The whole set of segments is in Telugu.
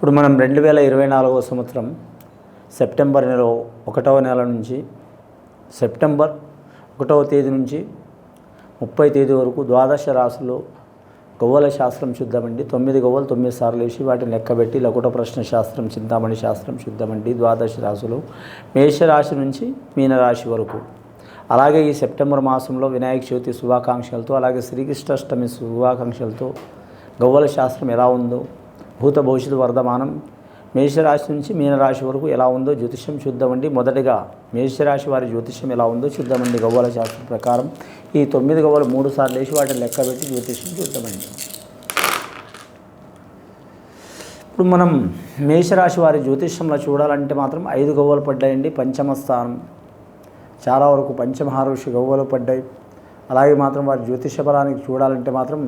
ఇప్పుడు మనం రెండు వేల ఇరవై నాలుగవ సంవత్సరం సెప్టెంబర్ నెల ఒకటవ నెల నుంచి సెప్టెంబర్ ఒకటవ తేదీ నుంచి ముప్పై తేదీ వరకు ద్వాదశ రాశుల్లో గవ్వల శాస్త్రం చూద్దామండి. తొమ్మిది గవ్వలు తొమ్మిది సార్లు వేసి వాటిని లెక్కబెట్టి లకుట ప్రశ్న శాస్త్రం చింతామణి శాస్త్రం చూద్దామండి. ద్వాదశ రాశులు మేషరాశి నుంచి మీనరాశి వరకు. అలాగే ఈ సెప్టెంబర్ మాసంలో వినాయక చవితి శుభాకాంక్షలతో అలాగే శ్రీకృష్ణాష్టమి శుభాకాంక్షలతో గవ్వల శాస్త్రం ఎలా ఉందో భూత భవిష్యత్తు వర్ధమానం. మేషరాశి నుంచి మీనరాశి వరకు ఎలా ఉందో జ్యోతిష్యం చూద్దామండి. మొదటిగా మేషరాశి వారి జ్యోతిష్యం ఎలా ఉందో చూద్దామండి. గవ్వల శాస్త్రం ప్రకారం ఈ తొమ్మిది గవ్వలు మూడు సార్లు వేసి వాటిని లెక్క పెట్టి జ్యోతిష్యం చూద్దామండి. ఇప్పుడు మనం మేషరాశి వారి జ్యోతిష్యంలో చూడాలంటే మాత్రం ఐదు గవ్వలు పడ్డాయండి. పంచమ స్థానం. చాలా వరకు పంచమహారుషి గవ్వలు పడ్డాయి. అలాగే మాత్రం వారి జ్యోతిష బలానికి చూడాలంటే మాత్రం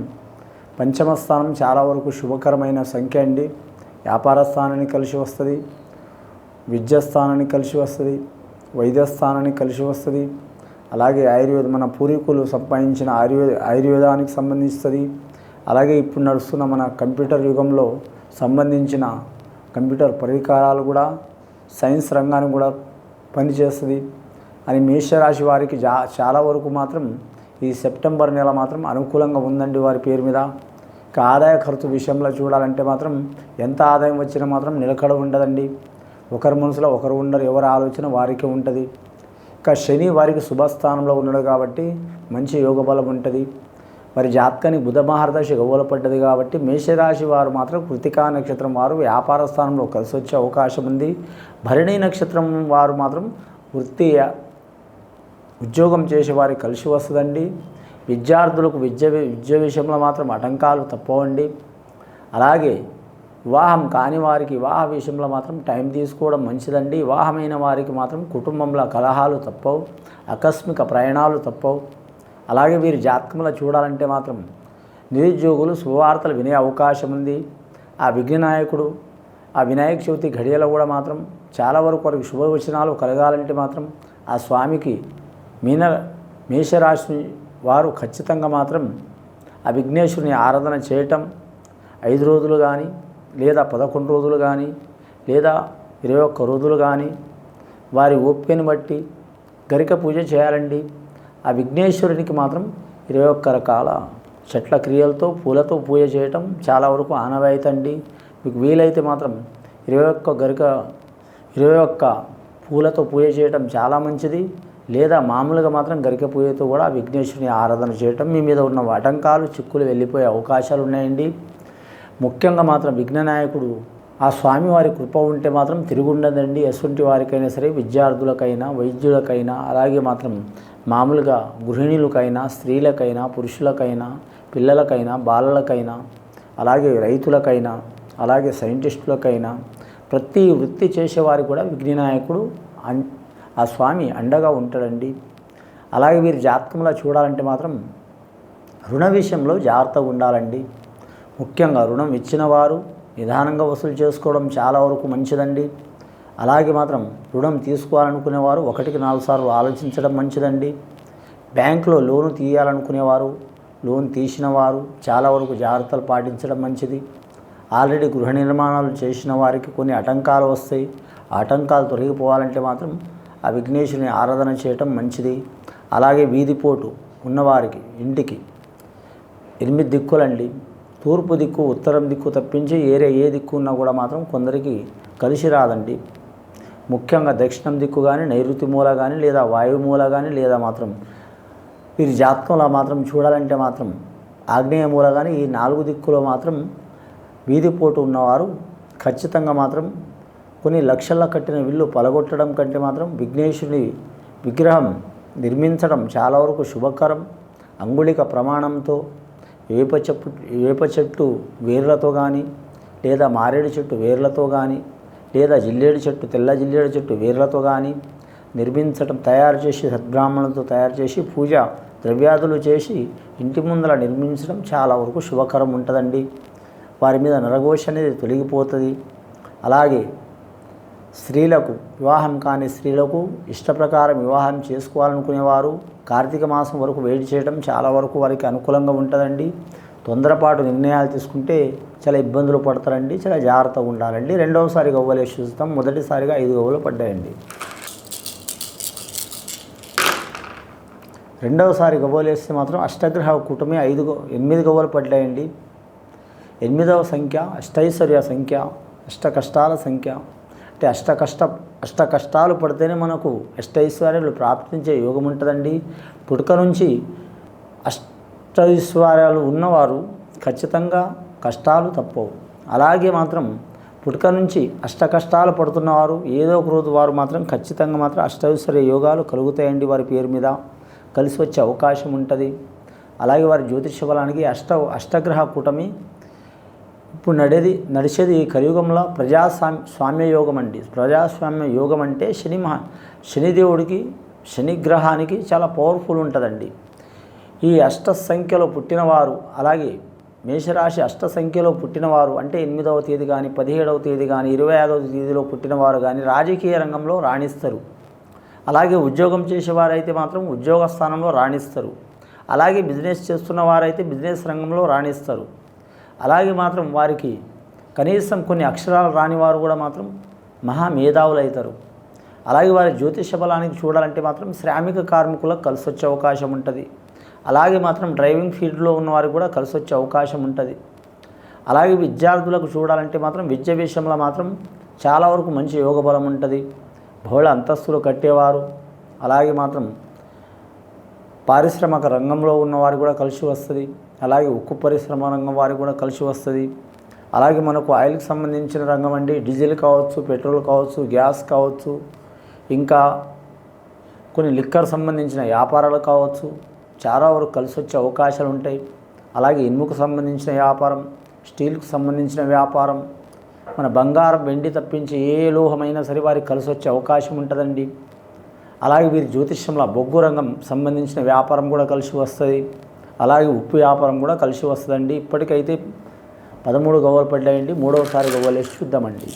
పంచమ స్థానం చాలా వరకు శుభకరమైన సంఖ్య అండి. వ్యాపార స్థానాన్ని కలిసి వస్తుంది విద్య స్థానాన్ని కలిసి వస్తుంది వైద్య స్థానాన్ని కలిసి వస్తుంది. అలాగే ఆయుర్వేద మన పూర్వీకులు సంపాదించిన ఆయుర్వేద ఆయుర్వేదానికి సంబంధిస్తుంది అలాగే ఇప్పుడు నడుస్తున్న మన కంప్యూటర్ యుగంలో సంబంధించిన కంప్యూటర్ పరికరాలు కూడా సైన్స్ రంగానికి కూడా పనిచేస్తుంది. అని మేషరాశి వారికి జా చాలా వరకు మాత్రం ఈ సెప్టెంబర్ నెల మాత్రం అనుకూలంగా ఉందండి వారి పేరు మీద. ఇక ఆదాయ ఖర్చు విషయంలో చూడాలంటే మాత్రం ఎంత ఆదాయం వచ్చినా మాత్రం నిలకడ ఉండదండి. ఒకరి మనసులో ఒకరు ఉండరు ఎవరి ఆలోచన వారికి ఉంటుంది. ఇక శని వారికి శుభస్థానంలో ఉన్నాడు కాబట్టి మంచి యోగ బలం ఉంటుంది. మరి జాతకానికి బుధ మహర్దశ గవ్వలపడ్డది కాబట్టి మేషరాశి వారు మాత్రం కృతికా నక్షత్రం వారు వ్యాపార స్థానంలో కలిసి వచ్చే అవకాశం ఉంది. భరణి నక్షత్రం వారు మాత్రం వృత్తి ఉద్యోగం చేసే వారికి కలిసి వస్తుందండి. విద్యార్థులకు విద్య విద్య విషయంలో మాత్రం ఆటంకాలు తప్పవండి. అలాగే వివాహం కాని వారికి వివాహ విషయంలో మాత్రం టైం తీసుకోవడం మంచిదండి. వివాహమైన వారికి మాత్రం కుటుంబంలో కలహాలు తప్పవు ఆకస్మిక ప్రయాణాలు తప్పవు. అలాగే వీరి జాతకంలో చూడాలంటే మాత్రం నిరుద్యోగులు శుభవార్తలు వినే అవకాశం ఉంది. ఆ విఘ్ననాయకుడు ఆ వినాయక చవితి ఘడియలో కూడా మాత్రం చాలా వరకు వారికి శుభవచనాలు కలగాలంటే మాత్రం ఆ స్వామికి మీన మేషరాశి వారు ఖచ్చితంగా మాత్రం ఆ విఘ్నేశ్వరుని ఆరాధన చేయటం ఐదు రోజులు కానీ లేదా పదకొండు రోజులు కానీ లేదా ఇరవై ఒక్క రోజులు కానీ వారి ఓపికని బట్టి గరిక పూజ చేయాలండి. ఆ విఘ్నేశ్వరునికి మాత్రం ఇరవై ఒక్క రకాల చెట్ల క్రియలతో పూలతో పూజ చేయటం చాలా వరకు ఆనవాయితీ అండి మీకు వీలైతే మాత్రం ఇరవై ఒక్క గరిక ఇరవై ఒక్క పూలతో పూజ చేయటం చాలా మంచిది. లేదా మామూలుగా మాత్రం గరికపోయేతో కూడా విఘ్నేశ్వరుని ఆరాధన చేయటం మీ మీద ఉన్న ఆటంకాలు చిక్కులు వెళ్ళిపోయే అవకాశాలు ఉన్నాయండి. ముఖ్యంగా మాత్రం విఘ్ననాయకుడు ఆ స్వామివారి కృప ఉంటే మాత్రం తిరుగుండదండి. ఎటువంటి వారికైనా సరే విద్యార్థులకైనా వైద్యులకైనా అలాగే మాత్రం మామూలుగా గృహిణులకైనా స్త్రీలకైనా పురుషులకైనా పిల్లలకైనా బాలలకైనా అలాగే రైతులకైనా అలాగే సైంటిస్టులకైనా ప్రతి వృత్తి చేసేవారికి కూడా విఘ్ననాయకుడు అన్ ఆ స్వామి అండగా ఉంటాడండి. అలాగే వీరి జాతకంలో చూడాలంటే మాత్రం రుణ విషయంలో జాగ్రత్తగా ఉండాలండి. ముఖ్యంగా రుణం ఇచ్చిన వారు నిదానంగా వసూలు చేసుకోవడం చాలా వరకు మంచిదండి. అలాగే మాత్రం రుణం తీసుకోవాలనుకునేవారు ఒకటికి నాలుగు సార్లు ఆలోచించడం మంచిదండి. బ్యాంకులో లోను తీయాలనుకునేవారు లోన్ తీసిన వారు చాలా వరకు జాగ్రత్తలు పాటించడం మంచిది. ఆల్రెడీ గృహ నిర్మాణాలు చేసిన వారికి కొన్ని ఆటంకాలు వస్తాయి. ఆటంకాలు తొలగిపోవాలంటే మాత్రం ఆ విఘ్నేశ్వరుని ఆరాధన చేయటం మంచిది. అలాగే వీధిపోటు ఉన్నవారికి ఇంటికి ఎనిమిది దిక్కులండి. తూర్పు దిక్కు ఉత్తరం దిక్కు తప్పించి ఏరే ఏ దిక్కు ఉన్నా కూడా మాత్రం కొందరికి కలిసి రాదండి. ముఖ్యంగా దక్షిణం దిక్కు కానీ నైరుతి మూల కానీ లేదా వాయు మూల కానీ లేదా మాత్రం వీరి జాతకంలో మాత్రం చూడాలంటే మాత్రం ఆగ్నేయ మూల కానీ ఈ నాలుగు దిక్కులో మాత్రం వీధిపోటు ఉన్నవారు ఖచ్చితంగా మాత్రం కొన్ని లక్షల కట్టిన విల్లు పలగొట్టడం కంటే మాత్రం విఘ్నేశుని విగ్రహం నిర్మించడం చాలా వరకు శుభకరం. అంగుళిక ప్రమాణంతో వేప చెట్టు వేప చెట్టు వేర్లతో కానీ లేదా మారేడు చెట్టు వేర్లతో కానీ లేదా జిల్లేడు చెట్టు తెల్ల జిల్లేడు చెట్టు వేర్లతో కానీ నిర్మించడం తయారు చేసి సద్బ్రాహ్మణులతో తయారు చేసి పూజ ద్రవ్యాదులు చేసి ఇంటి ముందర నిర్మించడం చాలా వరకు శుభకరం ఉంటుందండి. వారి మీద నరఘోష అనేది తొలగిపోతుంది. అలాగే స్త్రీలకు వివాహం కాని స్త్రీలకు ఇష్టప్రకారం వివాహం చేసుకోవాలనుకునేవారు కార్తీక మాసం వరకు వెయిట్ చేయడం చాలా వరకు వారికి అనుకూలంగా ఉంటుందండి. తొందరపాటు నిర్ణయాలు తీసుకుంటే చాలా ఇబ్బందులు పడతారండి చాలా జాగ్రత్తగా ఉండాలండి. రెండవసారి గవ్వలు వేసి చూస్తాం. మొదటిసారిగా ఐదు గవ్వలు పడ్డాయండి. రెండవసారి గవ్వలు వేస్తే మాత్రం అష్టగ్రహ కూటమి ఐదు ఎనిమిది గవ్వలు పడ్డాయండి. ఎనిమిదవ సంఖ్య అష్టైశ్వర్య సంఖ్య అష్ట కష్టాల సంఖ్య అంటే అష్ట కష్ట అష్ట కష్టాలు పడితేనే మనకు అష్టైశ్వర్యాలు ప్రాప్తించే యోగం ఉంటుందండి. పుట్టుక నుంచి అష్టైశ్వర్యాలు ఉన్నవారు ఖచ్చితంగా కష్టాలు తప్పవు. అలాగే మాత్రం పుట్టుక నుంచి అష్ట కష్టాలు పడుతున్నవారు ఏదో ఒక రోజు వారు మాత్రం ఖచ్చితంగా మాత్రం అష్టైశ్వర్య యోగాలు కలుగుతాయండి వారి పేరు మీద. కలిసి వచ్చే అవకాశం ఉంటుంది. అలాగే వారి జ్యోతిష బలానికి అష్ట అష్టగ్రహ కూటమి ఇప్పుడు నడేది నడిచేది ఈ కలియుగంలో ప్రజాస్వామ్య స్వామ్య యోగం అండి ప్రజాస్వామ్య యోగం అంటే శని మహా శనిదేవుడికి శనిగ్రహానికి చాలా పవర్ఫుల్ ఉంటుందండి. ఈ అష్ట సంఖ్యలో పుట్టినవారు అలాగే మేషరాశి అష్ట సంఖ్యలో పుట్టినవారు అంటే ఎనిమిదవ తేదీ కానీ పదిహేడవ తేదీ కానీ ఇరవై ఐదవ తేదీలో పుట్టినవారు కానీ రాజకీయ రంగంలో రాణిస్తారు. అలాగే ఉద్యోగం చేసేవారైతే మాత్రం ఉద్యోగ స్థానంలో రాణిస్తారు. అలాగే బిజినెస్ చేస్తున్న వారైతే బిజినెస్ రంగంలో రాణిస్తారు. అలాగే మాత్రం వారికి కనీసం కొన్ని అక్షరాలు రాని వారు కూడా మాత్రం మహా మేధావులు అవుతారు అలాగే వారి జ్యోతిష బలానికి చూడాలంటే మాత్రం శ్రామిక కార్మికులకు కలిసి వచ్చే అవకాశం ఉంటుంది. అలాగే మాత్రం డ్రైవింగ్ ఫీల్డ్లో ఉన్నవారికి కూడా కలిసి వచ్చే అవకాశం ఉంటుంది. అలాగే విద్యార్థులకు చూడాలంటే మాత్రం విద్య విషయంలో మాత్రం చాలా వరకు మంచి యోగ బలం ఉంటుంది. బహుళ అంతస్తులు కట్టేవారు. అలాగే మాత్రం పారిశ్రామిక రంగంలో ఉన్నవారు కూడా కలిసి వస్తుంది. అలాగే ఉక్కు పరిశ్రమ రంగం వారికి కూడా కలిసి వస్తుంది. అలాగే మనకు ఆయిల్కి సంబంధించిన రంగం అండి డీజిల్ కావచ్చు పెట్రోల్ కావచ్చు గ్యాస్ కావచ్చు ఇంకా కొన్ని లిక్కర్ సంబంధించిన వ్యాపారాలు కావచ్చు చాలా వరకు కలిసి వచ్చే అవకాశాలు ఉంటాయి. అలాగే ఇనుముకు సంబంధించిన వ్యాపారం స్టీల్కు సంబంధించిన వ్యాపారం మన బంగారం వెండి తప్పించి ఏ లోహమైనా సరే వారికి కలిసి వచ్చే అవకాశం ఉంటుందండి. అలాగే వీరి జ్యోతిష్యంలో బొగ్గు రంగం సంబంధించిన వ్యాపారం కూడా కలిసి వస్తుంది. అలాగే ఉప్పు వ్యాపారం కూడా కలిసి వస్తుందండి. ఇప్పటికైతే పదమూడు గవ్వలు పడ్డాయండి మూడవసారి గవ్వలు వేసి చూద్దామండి.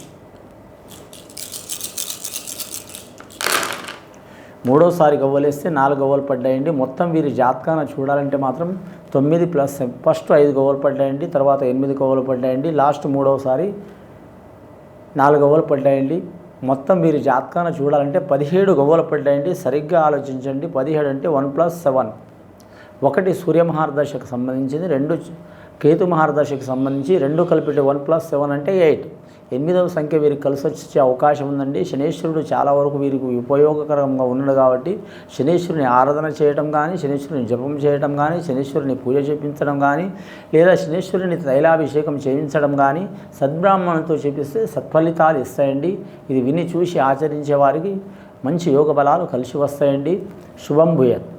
మూడోసారి గవ్వలేస్తే నాలుగు గవ్వలు పడ్డాయండి మొత్తం వీరి జాతకాన చూడాలంటే మాత్రం తొమ్మిది ప్లస్ ఫస్ట్ ఐదు గవ్వలు పడ్డాయండి తర్వాత ఎనిమిది గవ్వలు పడ్డాయండి లాస్ట్ మూడవసారి నాలుగు గవ్వలు పడ్డాయండి మొత్తం వీరి జాతకాన చూడాలంటే పదిహేడు గవ్వలు పడ్డాయండి సరిగ్గా ఆలోచించండి. పదిహేడు అంటే వన్ ప్లస్ సెవెన్. ఒకటి సూర్యమహారదశకు సంబంధించింది రెండు కేతు మహారదశకు సంబంధించి రెండు కలిపి వన్ ప్లస్ సెవెన్ అంటే ఎయిట్. ఎనిమిదవ సంఖ్య వీరికి కలిసి వచ్చే అవకాశం ఉందండి. శనేశ్వరుడు చాలా వరకు వీరికి ఉపయోగకరంగా ఉన్నాడు కాబట్టి శనేశ్వరుని ఆరాధన చేయడం కానీ శనేశ్వరుని జపం చేయడం కానీ శనేశ్వరుని పూజ చేపించడం కానీ లేదా శనేశ్వరుని తైలాభిషేకం చేయించడం కానీ సద్బ్రాహ్మణులతో చేపిస్తే సత్ఫలితాలు ఇస్తాయండి. ఇది విని చూసి ఆచరించే వారికి మంచి యోగ బలాలు కలిసి వస్తాయండి. శుభం భూయత్.